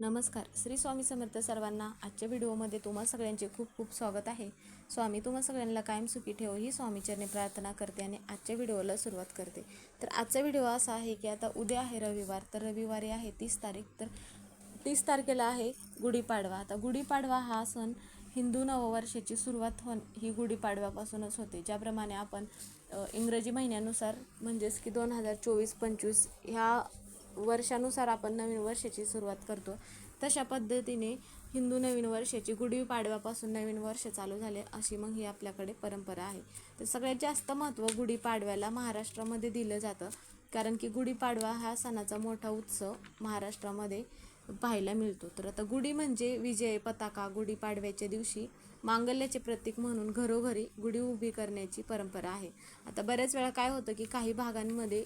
नमस्कार. श्री स्वामी समर्थ सर्वांना आजच्या व्हिडिओमध्ये तुम्हा सगळ्यांचे खूप खूप स्वागत आहे. स्वामी तुम्हा सगळ्यांना कायम सुखी ठेव ही स्वामीचरणी प्रार्थना करते आणि आजच्या व्हिडिओला सुरुवात करते. तर आजचा व्हिडिओ असा आहे की आता उद्या आहे रविवार तर रविवारी आहे तीस तारीख तर तीस तारखेला आहे गुढीपाडवा. आता गुढीपाडवा हा सण हिंदू नववर्षाची सुरुवात होण ही गुढीपाडव्यापासूनच होते. ज्याप्रमाणे आपण इंग्रजी महिन्यानुसार म्हणजेच की दोन हजार चोवीस पंचवीस ह्या वर्षानुसार आपण नवीन वर्षाची सुरुवात करतो. तशा पद्धतीने हिंदू नवीन वर्षाची गुढीपाडव्यापासून नवीन वर्ष चालू झाले अशी मग ही आपल्याकडे परंपरा आहे. तर सगळ्यात जास्त महत्त्व गुढीपाडव्याला महाराष्ट्रामध्ये दिलं जातं. कारण की गुढीपाडवा हा सणाचा मोठा उत्सव महाराष्ट्रामध्ये पाहायला मिळतो. तर आता गुढी म्हणजे विजय पताका गुढीपाडव्याच्या दिवशी मांगल्याचे प्रतीक म्हणून घरोघरी गुढी उभी करण्याची परंपरा आहे. आता बऱ्याच वेळा काय होतं की काही भागांमध्ये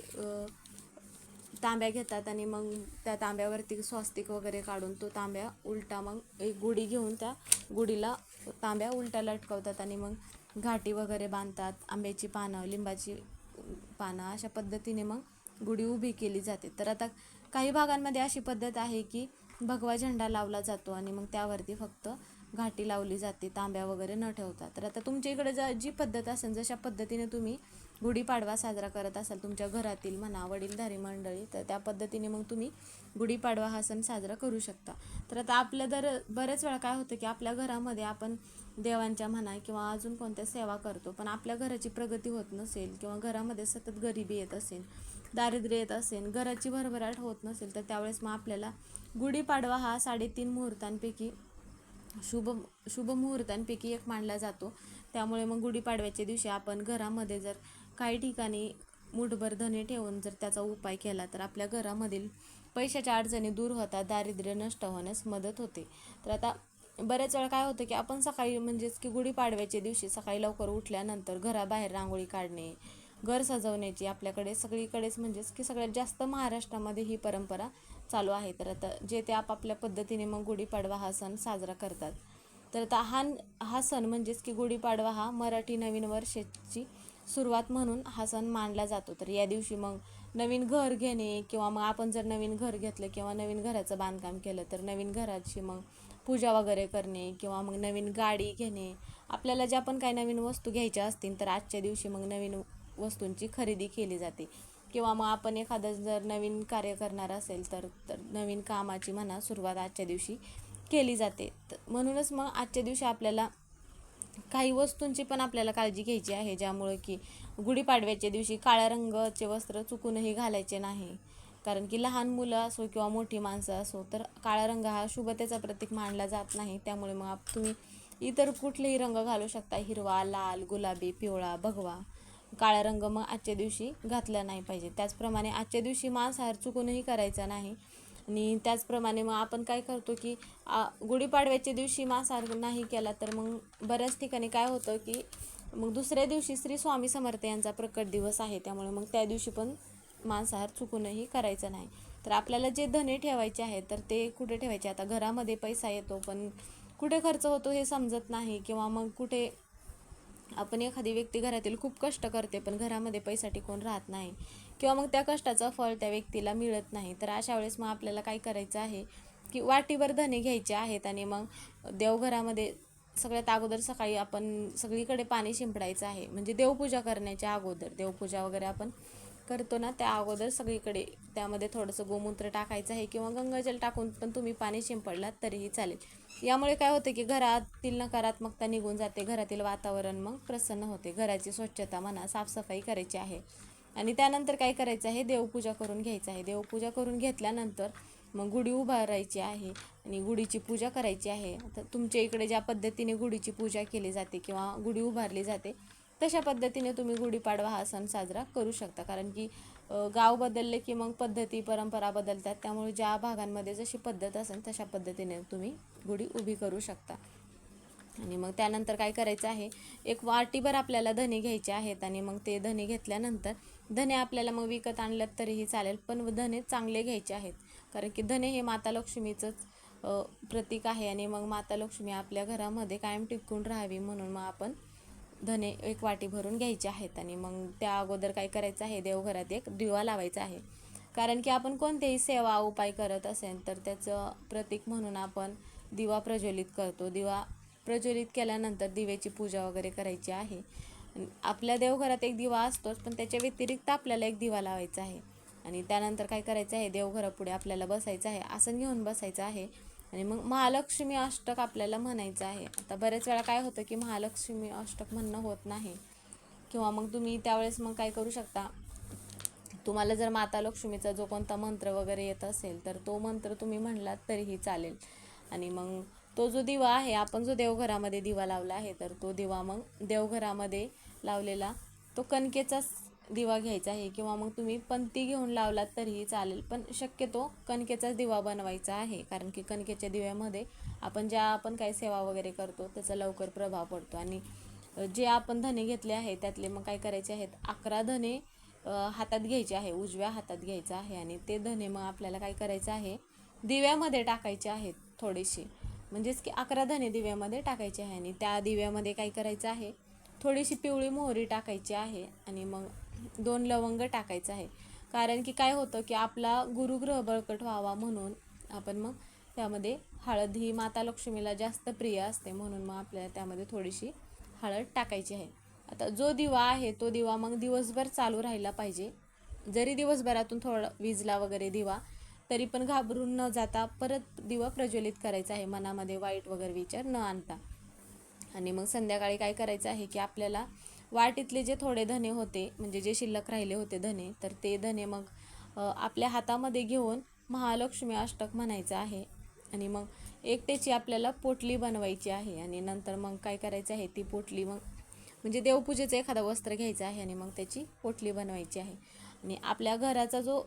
तांब्या घेतात आणि मग त्या तांब्यावरती स्वस्तिक वगैरे काढून तो तांब्या उलटा मग एक गुढी घेऊन त्या गुढीला तांब्या उलटा लटकवतात आणि मग घाटी वगैरे बांधतात. आंब्याची पानं लिंबाची पानं अशा पद्धतीने मग गुढी उभी केली जाते. तर आता काही भागांमध्ये अशी पद्धत आहे की भगवा झेंडा लावला जातो आणि मग त्यावरती फक्त घाटी लावली जाते तांब्या वगैरे न ठेवता. तर आता तुमच्या इकडे ज जी पद्धत असेल जशा पद्धतीने तुम्ही गुढीपाडवा साजरा करत असाल तुमच्या घरातील म्हणा वडीलधारी मंडळी तर त्या पद्धतीने मग तुम्ही गुढीपाडवा हा सण साजरा करू शकता. तर आता आपल्या दर बऱ्याच वेळा काय होतं की आपल्या घरामध्ये आपण देवांच्या म्हणा किंवा अजून कोणत्या सेवा करतो पण आपल्या घराची प्रगती होत नसेल किंवा घरामध्ये सतत गरिबी येत असेल दारिद्र्य येत असेल घराची भरभराट होत नसेल तर त्यावेळेस मग आपल्याला गुढीपाडवा हा साडेतीन मुहूर्तांपैकी शुभ शुभ मुहूर्तांपैकी एक मानला जातो. त्यामुळे मग गुढीपाडव्याच्या दिवशी आपण घरामध्ये जर काही ठिकाणी मुठभर धने ठेवून जर त्याचा उपाय केला तर आपल्या घरामधील पैशाच्या अडचणी दूर होतात दारिद्र्य नष्ट होण्यास मदत होते. तर आता बऱ्याच वेळा काय होतं की आपण सकाळी म्हणजेच की गुढीपाडव्याच्या दिवशी सकाळी लवकर उठल्यानंतर घराबाहेर रांगोळी काढणे घर सजवण्याची आपल्याकडे सगळीकडेच म्हणजेच की सगळ्यात जास्त महाराष्ट्रामध्ये ही परंपरा चालू आहे. तर आता जे ते आपापल्या पद्धतीने मग गुढीपाडवा हा सण साजरा करतात. तर आता हा हा सण म्हणजेच की गुढीपाडवा हा मराठी नवीन वर्षाची सुरुवात म्हणून हा सण मानला जातो. तर या दिवशी मग नवीन घर घेणे किंवा मग आपण जर नवीन घर घेतलं किंवा नवीन घराचं बांधकाम केलं तर नवीन घराची मग पूजा वगैरे करणे किंवा मग नवीन गाडी घेणे. आपल्याला ज्या पण काही नवीन वस्तू घ्यायच्या असतील तर आजच्या दिवशी मग नवीन वस्तूंची खरेदी केली जाते. किंवा मग आपण एखादं जर नवीन कार्य करणार असेल तर तर नवीन कामाची म्हणा सुरुवात आजच्या दिवशी केली जाते. तर म्हणूनच मग आजच्या दिवशी आपल्याला काही वस्तूंची पण आपल्याला काळजी घ्यायची आहे ज्यामुळे की गुढीपाडव्याच्या दिवशी काळ्या रंगाचे वस्त्र चुकूनही घालायचे नाही. कारण की लहान मुलं असो किंवा मोठी माणसं असो तर काळा रंग हा शुभतेचा प्रतीक मानला जात नाही. त्यामुळे मग आप- तुम्ही इतर कुठलेही रंग घालू शकता. हिरवा लाल गुलाबी पिवळा भगवा. काळा रंग मग आजच्या दिवशी घातला नाही पाहिजे. त्याचप्रमाणे आजच्या दिवशी मांसाहार चुकूनही करायचा नाही. आणि त्याचप्रमाणे मग आपण काय करतो की गुढीपाडव्याच्या दिवशी मांसाहार नाही केला तर मग बऱ्याच ठिकाणी काय होतं की मग दुसऱ्या दिवशी श्री स्वामी समर्थ यांचा प्रकट दिवस आहे. त्यामुळे मग त्या दिवशी पण मांसाहार चुकूनही करायचा नाही. तर आपल्याला जे धने ठेवायचे आहेत तर ते कुठे ठेवायचे? आता घरामध्ये पैसा येतो पण कुठे खर्च होतो हे समजत नाही. किंवा मग कुठे आपण एखादी व्यक्ती घरातील खूप कष्ट करते पण घरामध्ये पैसा टिकून राहत नाही. किंवा मग त्या कष्टाचं फळ त्या व्यक्तीला मिळत नाही. तर अशा वेळेस मग आपल्याला काय करायचं आहे की वाटीभर धने घ्यायचे आहेत आणि मग देवघरामध्ये सगळ्यात अगोदर सकाळी आपण सगळीकडे पाणी शिंपडायचं आहे. म्हणजे देवपूजा करण्याच्या अगोदर देवपूजा वगैरे आपण करतो ना त्या अगोदर सगळीकडे त्यामध्ये थोडंसं गोमूत्र टाकायचं आहे किंवा गंगाजल टाकून पण तुम्ही पाणी शिंपडलात तरीही चालेल. यामुळे काय होतं की घरातील नकारात्मकता निघून जाते घरातील वातावरण मग प्रसन्न होते घराची स्वच्छता म्हणा साफसफाई करायची आहे. आणि त्यानंतर काय करायचं आहे देवपूजा करून घ्यायचं आहे. देवपूजा करून घेतल्यानंतर मग गुढी उभारायची आहे आणि गुढीची पूजा करायची आहे. तर तुमच्या इकडे ज्या पद्धतीने गुढीची पूजा केली जाते किंवा गुढी उभारली जाते तशा पद्धतीने तुम्ही गुढीपाडवा हा सण साजरा करू शकता. कारण की गाव बदलले की मग पद्धती परंपरा बदलतात. त्यामुळे ज्या भागांमध्ये जशी पद्धत असेल तशा पद्धतीने तुम्ही गुढी उभी करू शकता. आणि मग त्यानंतर काय करायचं आहे एक वाटीभर आपल्याला धने घ्यायचे आहेत आणि मग ते धने घेतल्यानंतर धने आपल्याला मग विकत आणल्यात तरीही चालेल पण धने चांगले घ्यायचे आहेत. कारण की धने हे माता लक्ष्मीचंच प्रतीक आहे आणि मग माता लक्ष्मी आपल्या घरामध्ये कायम टिकून राहावी म्हणून मग आपण धने एक वाटी भरून घ्यायचे आहेत आणि मग त्या अगोदर काय करायचं आहे देवघरात एक दिवा लावायचा आहे. कारण की आपण कोणतेही सेवा उपाय करत असेल तर त्याचं प्रतीक म्हणून आपण दिवा प्रज्वलित करतो. दिवा प्रज्वलित केल्यानंतर दिव्याची पूजा वगैरे करायची आहे. आपल्या देवघरात एक दिवा असतोच पण त्याच्या व्यतिरिक्त आपल्याला एक दिवा लावायचा आहे. आणि त्यानंतर काय करायचं आहे देवघरापुढे आपल्याला बसायचं आहे आसन घेऊन बसायचं आहे. आणि मग महालक्ष्मी अष्टक आपल्याला म्हणायचं आहे. आता बरेच वेळा काय होतं की महालक्ष्मी अष्टक म्हणणं होत नाही. किंवा मग तुम्ही त्यावेळेस मग काय करू शकता? तुम्हाला जर माता लक्ष्मीचा जो कोणता मंत्र वगैरे येत असेल तर तो मंत्र तुम्ही म्हणलात तरीही चालेल. आणि मग तो जो दिवा आहे आपण जो देवघरामध्ये दिवा लावला आहे तर तो दिवा मग देवघरामध्ये लावलेला तो कणकेचाच दिवा घ्यायचा आहे किंवा मग तुम्ही पंती घेऊन लावलात तरीही चालेल. पण शक्यतो कणकेचाच दिवा बनवायचा आहे. कारण की कणकेच्या दिव्यामध्ये आपण ज्या आपण काही सेवा वगैरे करतो त्याचा लवकर प्रभाव पडतो. आणि जे आपण धने घेतले आहे त्यातले मग काय करायचे आहेत? अकरा धने हातात घ्यायचे आहे. उजव्या हातात घ्यायचं आहे आणि ते धने मग आपल्याला काय करायचं आहे? दिव्यामध्ये टाकायचे आहेत थोडेसे. म्हणजेच की अकरा धने दिव्यामध्ये टाकायचे आहे आणि त्या दिव्यामध्ये काय करायचं आहे? थोडीशी पिवळी मोहरी टाकायची आहे आणि मग दोन लवंग टाकायचं आहे. कारण की काय होतं की आपला गुरुग्रह बळकट व्हावा म्हणून आपण मग त्यामध्ये हळद ही माता लक्ष्मीला जास्त प्रिय असते म्हणून मग आपल्याला त्यामध्ये थोडीशी हळद टाकायची आहे. आता जो दिवा आहे तो दिवा मग दिवसभर चालू राहिला पाहिजे. जरी दिवसभरातून थोडा विजला वगैरे दिवा तरी पण घाबरून न जाता परत दिवा प्रज्वलित करायचा आहे. मनामध्ये वाईट वगैरे विचार न आणता. आणि मग संध्याकाळी काय करायचं आहे की आपल्याला वाटीतले जे थोडे धने होते म्हणजे जे शिल्लक राहिले होते धने तर ते धने मग आपल्या हातामध्ये घेऊन महालक्ष्मी अष्टक म्हणायचं आहे. आणि मग एकट्याची आपल्याला पोटली बनवायची आहे आणि नंतर मग काय करायचं आहे ती पोटली मग म्हणजे देवपूजेचं एखादं वस्त्र घ्यायचं आहे आणि मग त्याची पोटली बनवायची आहे. आणि आपल्या घराचा जो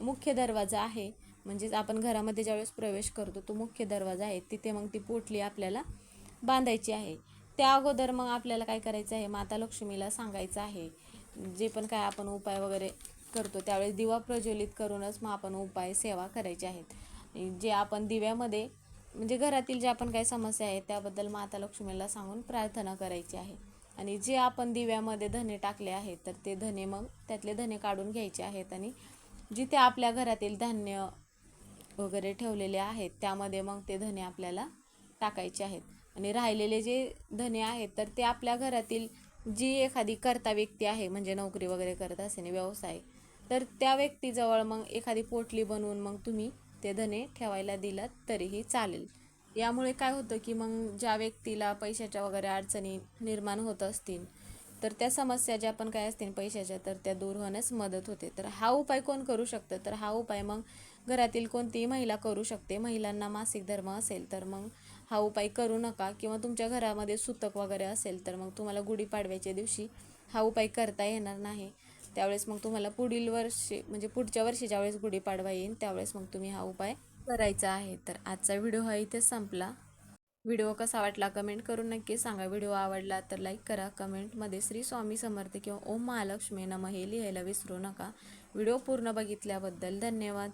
मुख्य दरवाजा आहे म्हणजेच आपण घरामध्ये ज्यावेळेस प्रवेश करतो तो मुख्य दरवाजा आहे तिथे मग ती पोटली आपल्याला बांधायची आहे. त्या अगोदर मग आपल्याला काय करायचं आहे? माता लक्ष्मीला सांगायचं आहे. जे पण काय आपण उपाय वगैरे करतो त्यावेळेस दिवा प्रज्वलित करूनच मग आपण उपाय सेवा करायचे आहेत. जे आपण दिव्यामध्ये म्हणजे घरातील ज्या आपण काही समस्या आहेत त्याबद्दल माता लक्ष्मीला सांगून प्रार्थना करायची आहे. आणि जे आपण दिव्यामध्ये धने टाकले आहेत तर ते धने मग त्यातले धने काढून घ्यायचे आहेत. आणि जिथे आपल्या घरातील धान्य वगैरे ठेवलेले आहेत त्यामध्ये मग ते धने आपल्याला टाकायचे आहेत. आणि राहिलेले जे धने आहेत तर ते आपल्या घरातील जी एखादी करता व्यक्ती आहे म्हणजे नोकरी वगैरे करत असेल व्यवसाय तर त्या व्यक्तीजवळ मग एखादी पोटली बनवून मग तुम्ही ते धने ठेवायला दिलात तरीही चालेल. यामुळे काय होतं की मग ज्या व्यक्तीला पैशाच्या वगैरे अडचणी निर्माण होत असतील तर त्या समस्या ज्या पण काय असतील पैशाच्या तर त्या दूर होण्यास मदत होते. तर हा उपाय कोण करू शकतं? तर हा उपाय मग घरातील कोणतीही महिला करू शकते. महिलांना मासिक धर्म असेल तर मग हा उपाय करू नका किंवा तुमच्या घरामध्ये सुतक वगैरे असेल तर मग तुम्हाला गुढीपाडव्याच्या दिवशी हा उपाय करता येणार नाही. त्यावेळेस मग तुम्हाला पुढील वर्षी म्हणजे पुढच्या वर्षी ज्यावेळेस गुढीपाडवा येईल त्यावेळेस मग तुम्ही हा उपाय करायचा आहे. तर आजचा व्हिडिओ हा इथेच संपला. व्हिडिओ कसा वाटला कमेंट करून नक्की सांगा. व्हिडिओ आवडला तर लाईक करा. कमेंटमध्ये श्री स्वामी समर्थ किंवा ओम महालक्ष्मी नम हे लिहायला विसरू नका. व्हिडिओ पूर्ण बघितल्याबद्दल धन्यवाद.